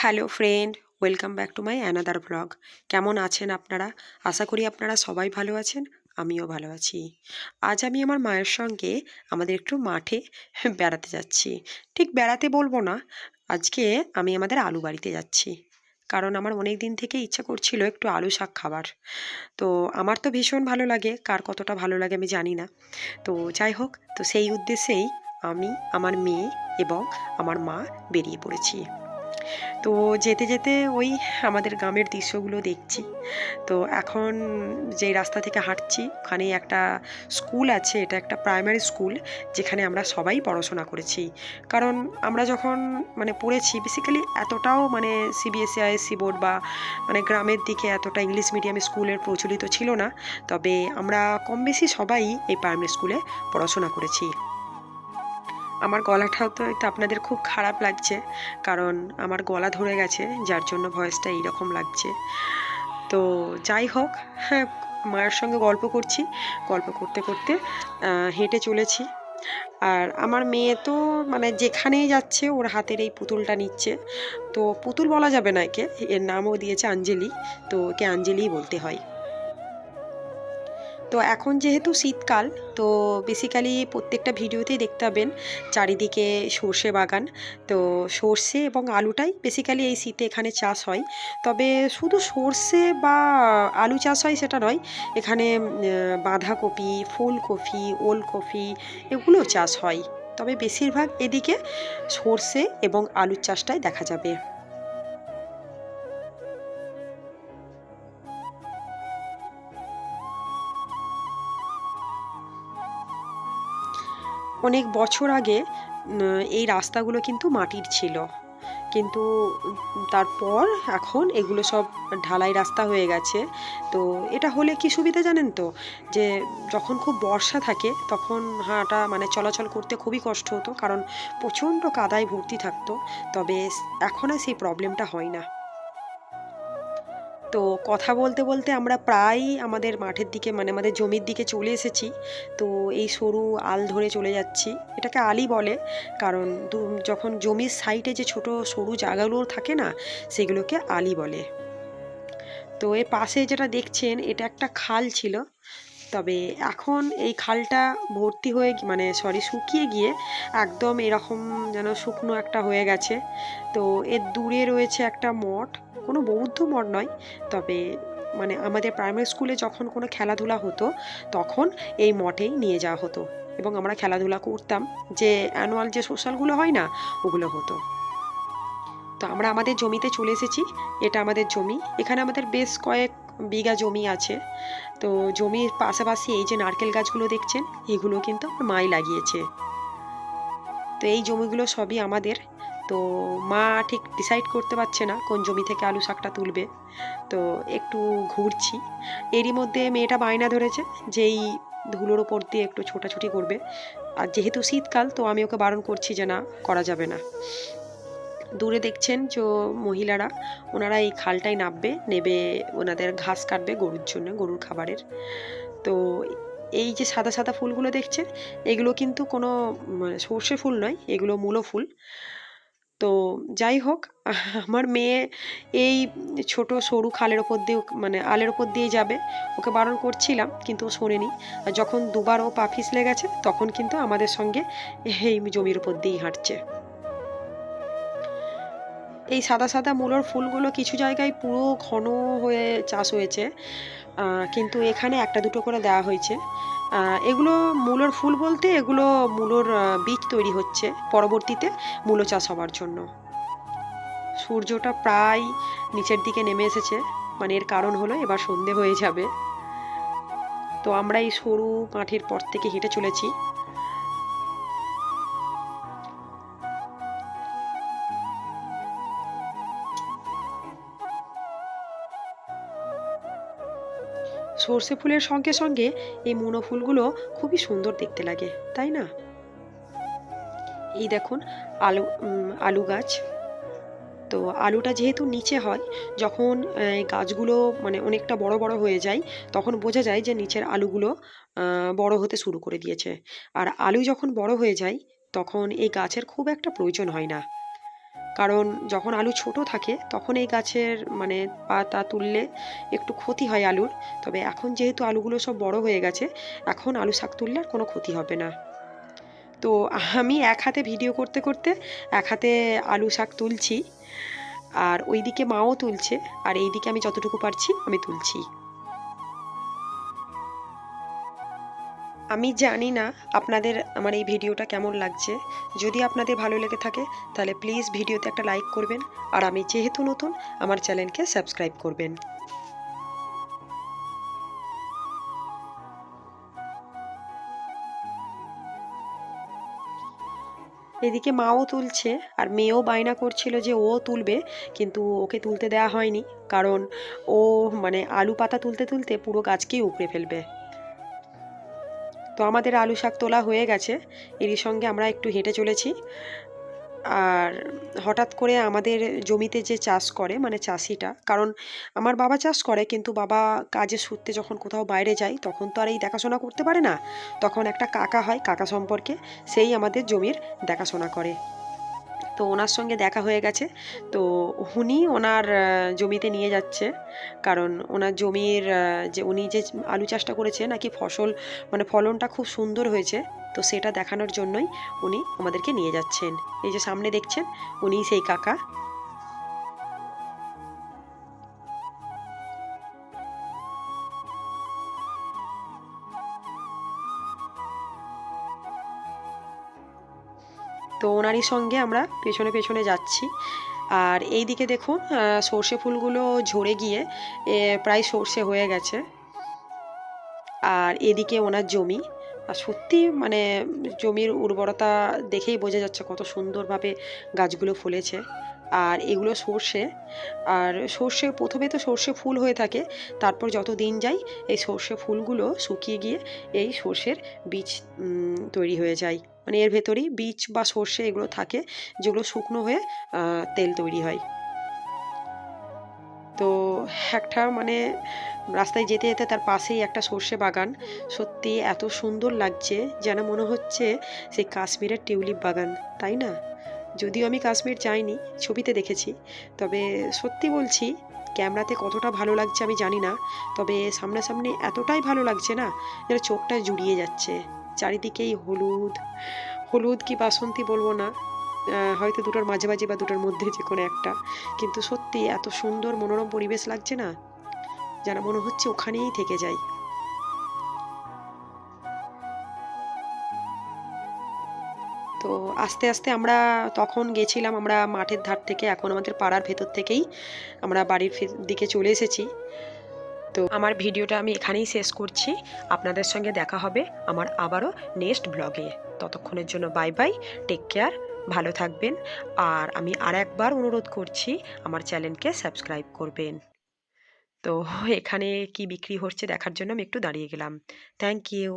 Hello friend, welcome back to my another blog. কেমন আছেন আপনারা? আশা করি আপনারা সবাই ভালো আছেন, আমিও ভালো আছি। আজ আমি আমার মায়ের সঙ্গে আমাদের একটু মাঠে বেড়াতে যাচ্ছি। ঠিক বেড়াতে বলব না, আজকে আমি আমাদের আলু বাড়িতে যাচ্ছি। কারণ আমার অনেক দিন থেকে ইচ্ছা করছিল একটু আলু শাক খাবার। তো আমার তো ভীষণ ভালো লাগে, কার কতটা ভালো লাগে আমি জানি না। তো যাই হোক, তো সেই উদ্দেশ্যেই আমি, আমার মেয়ে এবং আমার মা বেরিয়ে পড়েছি। তো যেতে যেতে ওই আমাদের গ্রামের দৃশ্যগুলো দেখছি। তো এখন যে রাস্তা থেকে হাঁটছি ওখানে একটা স্কুল আছে, এটা একটা প্রাইমারি স্কুল, যেখানে আমরা সবাই পড়াশোনা করেছি। কারণ আমরা যখন মানে পড়েছি বেসিক্যালি এতটাও মানে সিবিএসসি আইএসসি বোর্ড বা মানে গ্রামের দিকে এতটা ইংলিশ মিডিয়াম স্কুলের প্রচলিত ছিল না। তবে আমরা কম বেশি সবাই এই প্রাইমারি স্কুলে পড়াশোনা করেছি। আমার গলাটাও তো একটু আপনাদের খুব খারাপ লাগছে, কারণ আমার গলা ধরে গেছে, যার জন্য ভয়েসটা এইরকম লাগছে। তো যাই হোক হ্যাঁ মায়ের সঙ্গে গল্প করছি, গল্প করতে করতে হেঁটে চলেছি। আর আমার মেয়ে তো মানে যেখানেই যাচ্ছে, ওর হাতের এই পুতুলটা নিচ্ছে। তো পুতুল বলা যাবে না একে, এর নামও দিয়েছে আঞ্জলি, তো ওকে আঞ্জলিই বলতে হয়। তো এখন যেহেতু শীতকাল, তো বেসিক্যালি প্রত্যেকটা ভিডিওতেই দেখতে পাবেন চারিদিকে সর্ষে বাগান। তো সর্ষে এবং আলুটাই বেসিক্যালি এই শীতে এখানে চাষ হয়। তবে শুধু সর্ষে বা আলু চাষ হয় সেটা নয়, এখানে বাঁধাকপি, ফুলকপি, ওলকপি এগুলো চাষ হয়। তবে বেশিরভাগ এদিকে সর্ষে এবং আলুর চাষটাই দেখা যাবে। অনেক বছর আগে এই রাস্তাগুলো কিন্তু মাটির ছিল। কিন্তু তারপর এখন এগুলো সব ঢালাই রাস্তা হয়ে গেছে। তো এটা হলে কি সুবিধা জানেন তো? যে যখন খুব বর্ষা থাকে, তখন হাঁটা মানে চলাচল করতে খুবই কষ্ট হতো। কারণ প্রচণ্ড কাদায় ভর্তি থাকতো। তবে এখন আর সেই প্রবলেমটা হয় না। তো কথা বলতে বলতে আমরা প্রায় আমাদের মাঠের দিকে মানে আমাদের জমির দিকে চলে এসেছি। তো এই সরু আল ধরে চলে যাচ্ছি। এটাকে আলি বলে, কারণ যখন জমির সাইডে যে ছোট সরু জায়গাগুলো থাকে না, সেগুলোকে আলি বলে। তো এর পাশে যেটা দেখছেন, এটা একটা খাল ছিল। তবে এখন এই খালটা ভর্তি হয়ে মানে সরি শুকিয়ে গিয়ে একদম এরকম যেন শুকনো একটা হয়ে গেছে। তো এর দূরে রয়েছে একটা মঠ, কোনো বৌদ্ধ মঠ নয়, তবে মানে আমাদের প্রাইমারি স্কুলে যখন কোনো খেলাধুলা হতো, তখন এই মঠেই নিয়ে যাওয়া হতো এবং আমরা খেলাধুলা করতাম। যে অ্যানুয়াল যে সোশ্যালগুলো হয় না, ওগুলো হতো। তো আমরা আমাদের জমিতে চলে এসেছি, এটা আমাদের জমি। এখানে আমাদের বেশ কয়েক বিঘা জমি আছে। তো জমির পাশাপাশি এই যে নারকেল গাছগুলো দেখছেন, এগুলো কিন্তু আমার মাই লাগিয়েছে। তো এই জমিগুলো সবই আমাদের। তো মা ঠিক ডিসাইড করতে পারছে না কোন জমি থেকে আলু শাকটা তুলবে। তো একটু ঘুরছি। এরই মধ্যে মেয়েটা বায়না ধরেছে যেই ধুলোর ওপর দিয়ে একটু ছোটাছুটি করবে। আর যেহেতু শীতকাল, তো আমি ওকে বারণ করছি যে না, করা যাবে না। দূরে দেখছেন যে মহিলারা, ওনারা এই খালটাই নামবে, নেবে, ওনাদের ঘাস কাটবে গরুর জন্য, গরুর খাবারের। তো এই যে সাদা সাদা ফুলগুলো দেখছেন, এগুলো কিন্তু কোনো সর্ষে ফুল নয়, এগুলো মূলো ফুল। তো যাই হোক, আমার মেয়ে এই ছোট সরু খালের ওপর দিয়ে মানে আলের ওপর দিয়ে যাবে। ওকে বারণ করছিলাম, কিন্তু ও শোনেনি। যখন দুবার ও পা পিছলে গেছে, তখন কিন্তু আমাদের সঙ্গে এই জমির ওপর দিয়েই হাঁটছে। এই সাদা সাদা মূলোর ফুলগুলো কিছু জায়গায় পুরো ঘন হয়ে চাষ হয়েছে কিন্তু এখানে একটা দুটো করে দেওয়া হয়েছে। এগুলো মূলোর ফুল বলতে এগুলো মূলোর বীজ তৈরি হচ্ছে পরবর্তীতে মূলো চাষ হওয়ার জন্য। সূর্যটা প্রায় নিচের দিকে নেমে এসেছে মানে এর কারণ হলো এবার সন্ধে হয়ে যাবে। তো আমরা এই সরু মাঠের পর থেকে হেঁটে চলেছি। সর্ষে ফুলের সঙ্গে সঙ্গে এই মুনো ফুলগুলো খুবই সুন্দর দেখতে লাগে, তাই না? এই দেখুন, আলু আলু গাছ। তো আলুটা যেহেতু নিচে হয়, যখন গাছগুলো মানে অনেকটা বড় বড় হয়ে যায়, তখন বোঝা যায় যে নিচের আলুগুলো বড় হতে শুরু করে দিয়েছে। আর আলু যখন বড় হয়ে যায়, তখন এই গাছের খুব একটা প্রয়োজন হয় না। কারণ যখন আলু ছোট থাকে, তখন এই গাছের মানে পাতা তুললে একটু ক্ষতি হয় আলুর। তবে এখন যেহেতু আলুগুলো সব বড় হয়ে গেছে, এখন আলু শাক তুললে আর কোনো ক্ষতি হবে না। তো আমি এক হাতে ভিডিও করতে করতে এক হাতে আলু শাক তুলছি, আর ওইদিকে মাও তুলছে, আর এইদিকে আমি যতটুকু পারছি আমি তুলছি। আমি জানি না আপনাদের আমার এই ভিডিওটা কেমন লাগছে। যদি আপনাদের ভালো লেগে থাকে, তাহলে প্লিজ ভিডিওতে একটা লাইক করবেন। আর আমি যেহেতু নতুন, আমার চ্যানেলকে সাবস্ক্রাইব করবেন। এদিকে মাও তুলছে, আর মেয়েও বায়না করছিল যে ও তুলবে, কিন্তু ওকে তুলতে দেওয়া হয়নি। কারণ ও মানে আলু পাতা তুলতে তুলতে পুরো গাছকেই উপড়ে ফেলবে। তো আমাদের আলু শাক তোলা হয়ে গেছে। এরই সঙ্গে আমরা একটু হেঁটে চলেছি। আর হঠাৎ করে আমাদের জমিতে যে চাষ করে মানে চাষিটা, কারণ আমার বাবা চাষ করে, কিন্তু বাবা কাজে সূত্রে যখন কোথাও বাইরে যায়, তখন তো আর এই দেখাশোনা করতে পারে না। তখন একটা কাকা হয়, কাকা সম্পর্কে, সেই আমাদের জমির দেখাশোনা করে। তো ওনার সঙ্গে দেখা হয়ে গেছে। তো উনি ওনার জমিতে নিয়ে যাচ্ছে। কারণ ওনার জমির যে উনি যে আলু চাষটা করেছে নাকি ফসল মানে ফলনটা খুব সুন্দর হয়েছে। তো সেটা দেখানোর জন্যই উনি আমাদেরকে নিয়ে যাচ্ছেন। এই যে সামনে দেখছেন উনি সেই কাকা। তো ওনারই সঙ্গে আমরা পেছনে পেছনে যাচ্ছি। আর এই দিকে দেখুন সর্ষে ফুলগুলো ঝরে গিয়ে প্রায় সর্ষে হয়ে গেছে। আর এদিকে ওনার জমি, আর সত্যি মানে জমির উর্বরতা দেখেই বোঝা যাচ্ছে কত সুন্দরভাবে গাছগুলো ফুলেছে। আর এগুলো সর্ষে, আর সর্ষে, প্রথমে তো সর্ষে ফুল হয়ে থাকে, তারপর যত দিন যায় এই সর্ষে ফুলগুলো শুকিয়ে গিয়ে এই সর্ষের বীজ তৈরি হয়ে যায়। মানে এর ভেতরেই বীজ বা সর্ষে এগুলো থাকে, যেগুলো শুকনো হয়ে তেল তৈরি হয়। তো একটা মানে রাস্তায় যেতে যেতে তার পাশেই একটা সর্ষে বাগান। সত্যি এত সুন্দর লাগছে, যেন মনে হচ্ছে সেই কাশ্মীরের টিউলিপ বাগান, তাই না? যদিও আমি কাশ্মীর যাইনি, ছবিতে দেখেছি। তবে সত্যি বলছি, ক্যামেরাতে কতটা ভালো লাগছে আমি জানি না। তবে সামনাসামনি এতটাই ভালো লাগছে না, যেন চোখটা জুড়িয়ে যাচ্ছে। চারিদিকেই হলুদ। হলুদ কি বাসন্তী বলব না। হয়তো দুটোর মাঝামাঝি বা দুটোর মধ্যে যে কোনো একটা। কিন্তু সত্যি এত সুন্দর মনোরম পরিবেশ লাগছে না, যেন মনে হচ্ছে ওখানেই থেকে যাই। তো আস্তে আস্তে আমরা তখন গেছিলাম, আমরা মাঠের ধার থেকে, এখন আমাদের পাড়ার ভেতর থেকেই আমরা বাড়ির দিকে চলে এসেছি। তো আমার ভিডিওটা আমি এখানেই শেষ করছি। আপনাদের সঙ্গে দেখা হবে আমার আবারও নেক্সট ব্লগে। ততক্ষণের জন্য বাই বাই টেক কেয়ার ভালো থাকবেন। আর আমি আর একবার অনুরোধ করছি, আমার চ্যানেলকে সাবস্ক্রাইব করবেন। তো এখানে কি বিক্রি হচ্ছে দেখার জন্য আমি একটু দাঁড়িয়ে গেলাম। Thank you